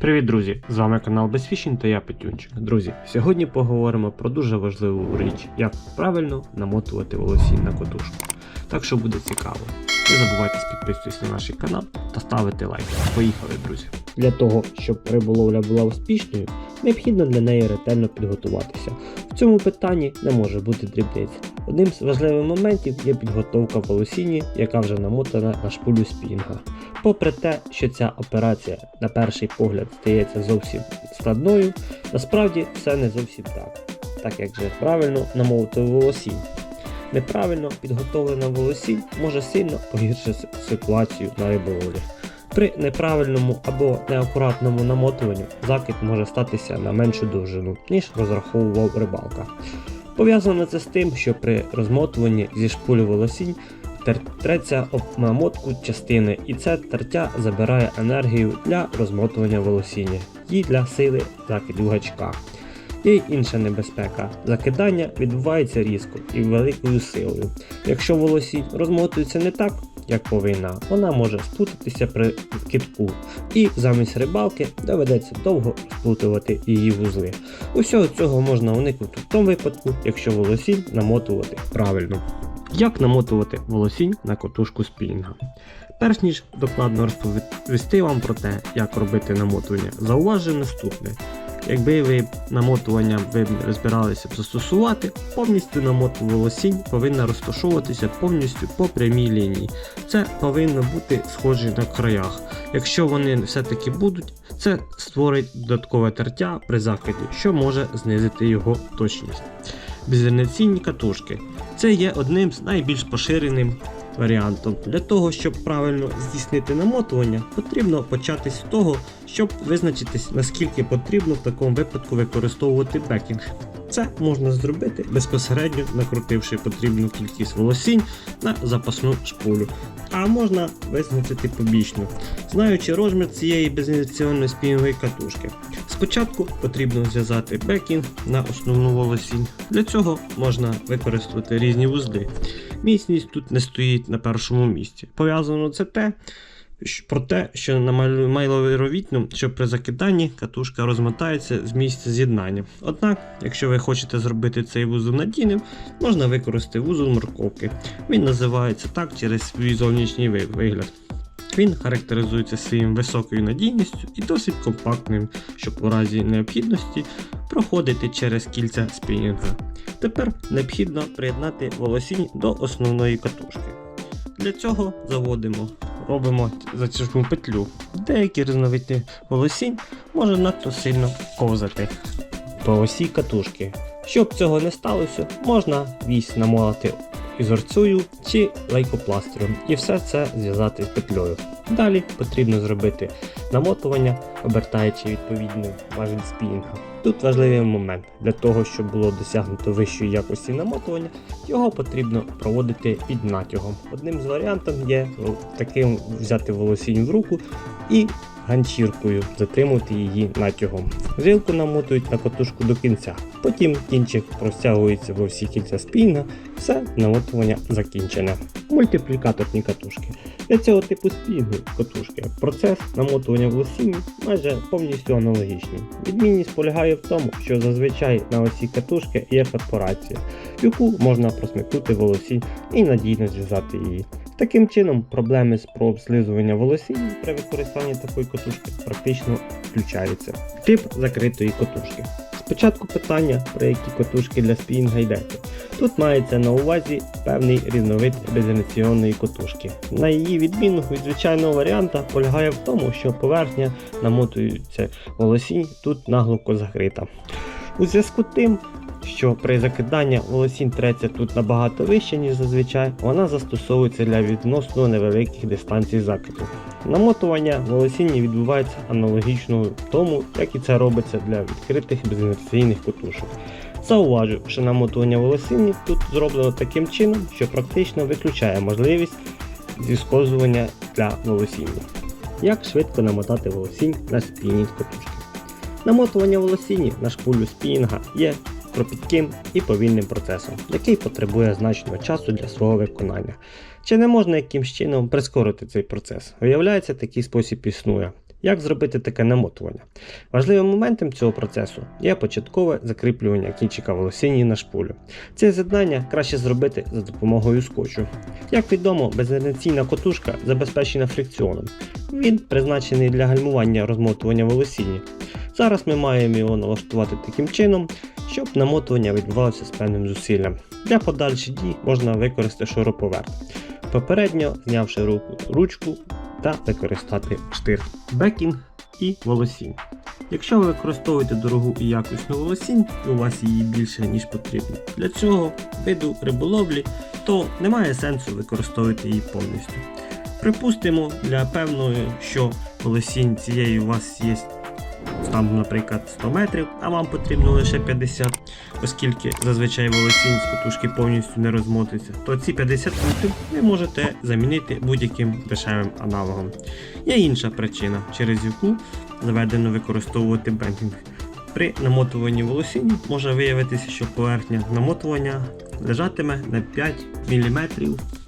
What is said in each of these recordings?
Привіт, друзі! З вами канал Безфішінг та я Петюнчик. Друзі, сьогодні поговоримо про дуже важливу річ, як правильно намотувати волосінь на котушку. Так що буде цікаво. Не забувайте підписуватись на наш канал та ставити лайк. Поїхали, друзі! Для того, щоб риболовля була успішною, необхідно для неї ретельно підготуватися. В цьому питанні не може бути дрібниць. Одним з важливих моментів є підготовка волосіні, яка вже намотана на шпулю спінга. Попри те, що ця операція на перший погляд здається зовсім складною, насправді все не зовсім так, так як же правильно намовити волосінь. Неправильно підготовлена волосінь може сильно погіршити ситуацію на риболовлі. При неправильному або неакуратному намотуванні закид може статися на меншу довжину, ніж розраховував рибалка. Пов'язано це з тим, що при розмотуванні зі шпулю волосінь тертреться об намотку частини, і це тертя забирає енергію для розмотування волосіння і для сили закиду гачка. Є й інша небезпека. Закидання відбувається різко і великою силою. Якщо волосінь розмотується не так, як повинна, вона може сплутатися при китку, і замість рибалки доведеться довго сплутувати її вузли. Усього цього можна уникнути в тому випадку, якщо волосінь намотувати правильно. Як намотувати волосінь на котушку спінінга? Перш ніж докладно розповісти вам про те, як робити намотування, зауважу наступне. Якби ви намотування ви збиралися б застосувати, повністю намоту волосінь повинна розташовуватися повністю по прямій лінії. Це повинно бути схоже на краях. Якщо вони все-таки будуть, це створить додаткове тертя при закиді, що може знизити його точність. Безінерційні катушки. Це є одним з найбільш поширеним варіантом. Для того, щоб правильно здійснити намотування, потрібно почати з того, щоб визначитись, наскільки потрібно в такому випадку використовувати бекінг. Це можна зробити безпосередньо накрутивши потрібну кількість волосінь на запасну шпулю. А можна визначити побічно, знаючи розмір цієї безінерційної спінгової катушки. Спочатку потрібно зв'язати бекінг на основну волосінь. Для цього можна використати різні вузли. Міцність тут не стоїть на першому місці. Пов'язано це те, про те, що на майловіровітну, що при закиданні катушка розмотається з місця з'єднання. Однак, якщо ви хочете зробити цей вузол надійним, можна використати вузол морковки. Він називається так через свій зовнішній вигляд. Він характеризується своїм високою надійністю і досить компактним, щоб у разі необхідності проходити через кільця спінінга. Тепер необхідно приєднати волосінь до основної катушки. Для цього заводимо, робимо затяжну петлю. Деякі різновиди волосінь може надто сильно ковзати по осі катушки. Щоб цього не сталося, можна вісь намолити ізорцею чи лейкопластирем і все це зв'язати з петлею. Далі потрібно зробити намотування, обертаючи відповідний важіль спінінга. Тут важливий момент для того, щоб було досягнуто вищої якості намотування, його потрібно проводити під натягом. Одним з варіантів є таким взяти волосінь в руку і ганчіркою затримувати її натягом. Жилку намотують на катушку до кінця. Потім кінчик простягується во всі кільця спінга, все намотування закінчене. Мультиплікаторні катушки. Для цього типу спінгу катушки процес намотування волосінь майже повністю аналогічний. Відмінність полягає в тому, що зазвичай на осі катушки є перфорація, в яку можна просмикнути волосінь і надійно зв'язати її. Таким чином, проблеми з прообслизування волосінь при використанні такої катушки практично включаються. Тип закритої катушки. Спочатку питання, про які катушки для спінга йдеться. Тут мається на увазі певний різновид беземоційної катушки. На її відміну від звичайного варіанта полягає в тому, що поверхня намотується волосінь тут наглухо закрита. У зв'язку з тим, що при закиданні волосінь треться тут набагато вище, ніж зазвичай, вона застосовується для відносно невеликих дистанцій закиду. Намотування волосіння відбувається аналогічно тому, як і це робиться для відкритих безінерційних катушок. Зауважу, що намотування волосіння тут зроблено таким чином, що практично виключає можливість зісковзування для волосіння. Як швидко намотати волосінь на спінінг катушки? Намотування волосіння на шпулю спінінга є кропітким і повільним процесом, який потребує значного часу для свого виконання. Чи не можна якимсь чином прискорити цей процес? Виявляється, такий спосіб існує. Як зробити таке намотування? Важливим моментом цього процесу є початкове закріплювання кінчика волосині на шпулю. Це з'єднання краще зробити за допомогою скотчу. Як відомо, безінерційна котушка забезпечена фрикціоном. Він призначений для гальмування розмотування волосині. Зараз ми маємо його налаштувати таким чином, щоб намотування відбувалося з певним зусиллям. Для подальших дій можна використати шуруповерт, попередньо знявши руку ручку та використати штир, бекінг і волосінь. Якщо ви використовуєте дорогу і якісну волосінь, і у вас її більше ніж потрібно, для цього виду риболовлі, то немає сенсу використовувати її повністю. Припустимо, для певної, що волосінь цієї у вас є там, наприклад, 100 метрів, а вам потрібно лише 50, оскільки зазвичай волосінь з катушки повністю не розмотується, то ці 50 метрів ви можете замінити будь-яким дешевим аналогом. Є інша причина, через яку заведено використовувати бенкінг. При намотуванні волосінь може виявитися, що поверхня намотування лежатиме на 5 мм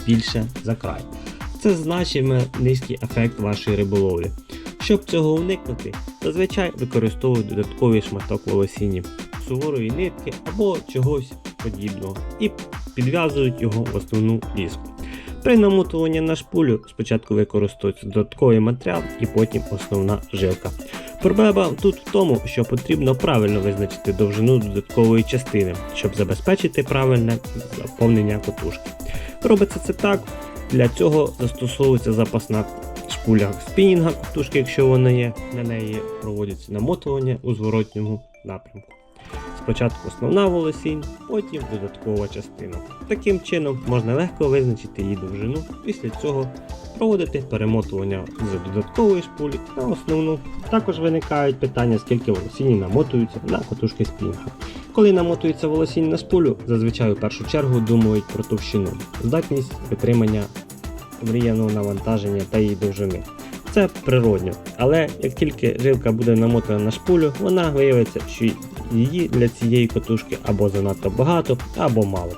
більше за край. Це значиме низький ефект вашої риболовлі. Щоб цього уникнути, зазвичай використовують додатковий шматок волосіні, суворої нитки або чогось подібного і підв'язують його в основну ліску. При намотуванні на шпулю спочатку використовується додатковий матеріал і потім основна жилка. Проблема тут в тому, що потрібно правильно визначити довжину додаткової частини, щоб забезпечити правильне заповнення котушки. Робиться це так, для цього застосовується запасна шпуля спінінга катушки, якщо вона є, на неї проводяться намотування у зворотньому напрямку. Спочатку основна волосінь, потім додаткова частина. Таким чином можна легко визначити її довжину, після цього проводити перемотування з додаткової шпулі на основну. Також виникають питання, скільки волосіні намотуються на катушки спінга. Коли намотується волосінь на шпулю, зазвичай у першу чергу думають про товщину, здатність витримання мріяного навантаження та її довжини. Це природньо, але як тільки жилка буде намотана на шпулю, вона виявиться, що її для цієї катушки або занадто багато, або мало.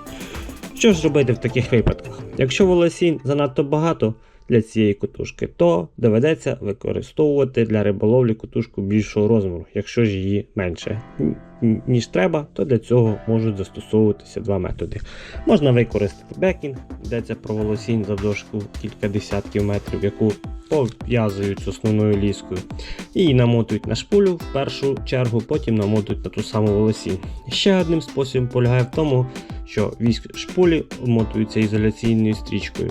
Що ж робити в таких випадках? Якщо волосінь занадто багато для цієї катушки, то доведеться використовувати для риболовлі катушку більшого розміру, якщо ж її менше ніж треба, то для цього можуть застосовуватися два методи. Можна використати бекінг, йдеться про волосінь завдовжку кілька десятків метрів, яку пов'язують з основною ліскою. І намотують на шпулю в першу чергу, потім намотують на ту саму волосінь. Ще одним способом полягає в тому, що віск шпулі обмотується ізоляційною стрічкою,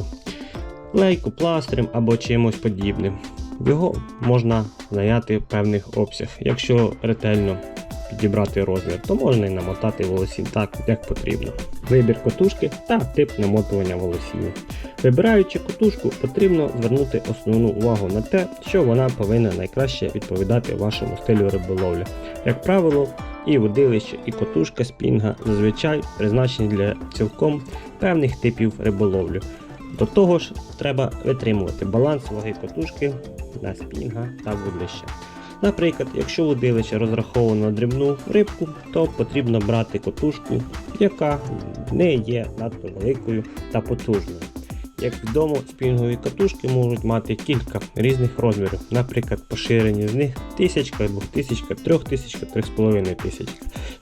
лейку, пластирем або чимось подібним. Його можна зайняти певних обсяг. Якщо ретельно підібрати розмір, то можна і намотати волосінь так, як потрібно. Вибір котушки та тип намотування волосіння. Вибираючи котушку, потрібно звернути основну увагу на те, що вона повинна найкраще відповідати вашому стилю риболовлі. Як правило, і водилище, і котушка спінга зазвичай призначені для цілком певних типів риболовлі. До того ж, треба витримувати баланс ваги котушки на спінга та вудлища. Наприклад, якщо водилище розраховано на дрібну рибку, то потрібно брати котушку, яка не є надто великою та потужною. Як відомо, спінгові катушки можуть мати кілька різних розмірів, наприклад, поширені з них 1000, 2000, 3000, 3500.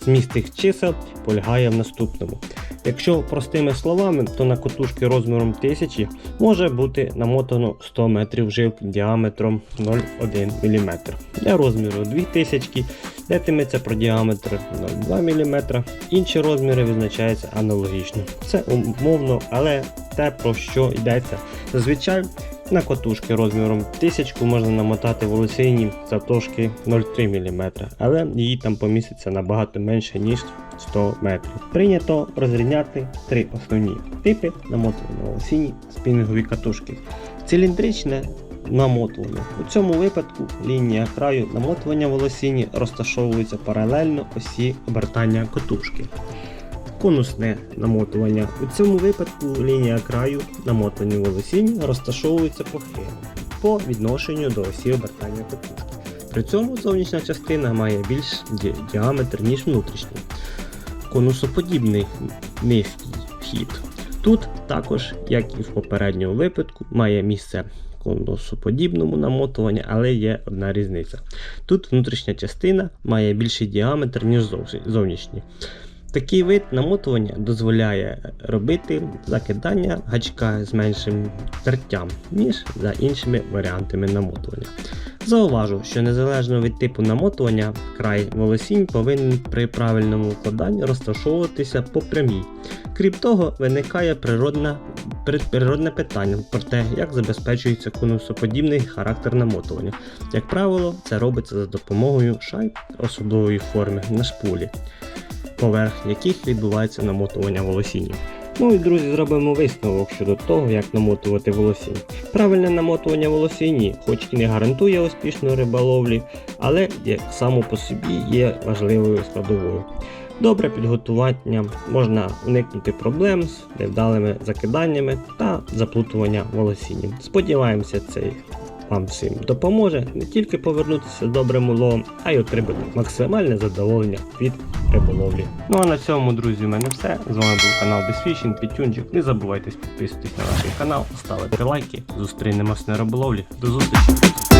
Зміст цих чисел полягає в наступному. Якщо простими словами, то на котушки розміром 1000 може бути намотано 100 метрів жилки діаметром 0,1 мм. Для розміру 2000 йдетиметься про діаметр 0,2 мм. Інші розміри визначаються аналогічно. Це умовно, але те про що йдеться. Зазвичай на котушки розміром 1000 можна намотати волосині завтовшки 0,3 мм, але її там поміститься набагато менше, ніж 100 метрів. Прийнято розрізняти три основні типи намотування волосині спінінгові катушки. Циліндричне намотування. У цьому випадку лінія краю намотування волосині розташовується паралельно осі обертання котушки. Конусне намотування. У цьому випадку лінія краю намотані волосінь розташовується похило по відношенню до осі обертання котушки. При цьому зовнішня частина має більш ді- діаметр, ніж внутрішній. Конусоподібний низький вхід. Тут також, як і в попередньому випадку, має місце конусоподібному намотуванню, але є одна різниця. Тут внутрішня частина має більший діаметр, ніж зовнішній. Такий вид намотування дозволяє робити закидання гачка з меншим тертям, ніж за іншими варіантами намотування. Зауважу, що незалежно від типу намотування, край волосінь повинен при правильному вкладанні розташовуватися по прямій. Крім того, виникає природна, природне питання про те, як забезпечується конусоподібний характер намотування. Як правило, це робиться за допомогою шайб особливої форми на шпулі, поверх яких відбувається намотування волосіння. Ну і друзі, зробимо висновок щодо того, як намотувати волосінь. Правильне намотування волосіні, хоч і не гарантує успішної риболовлі, але само по собі є важливою складовою. Добре підготування можна уникнути проблем з невдалими закиданнями та заплутування волосінням. Сподіваємося, цей вам всім допоможе не тільки повернутися добрим уловом, а й отримати максимальне задоволення від риболовлі. Ну а на цьому, друзі, в мене все. З вами був канал Безфішін, Пітюнчик. Не забувайте підписуватись на наш канал, ставити лайки. Зустрінемось на риболовлі. До зустрічі!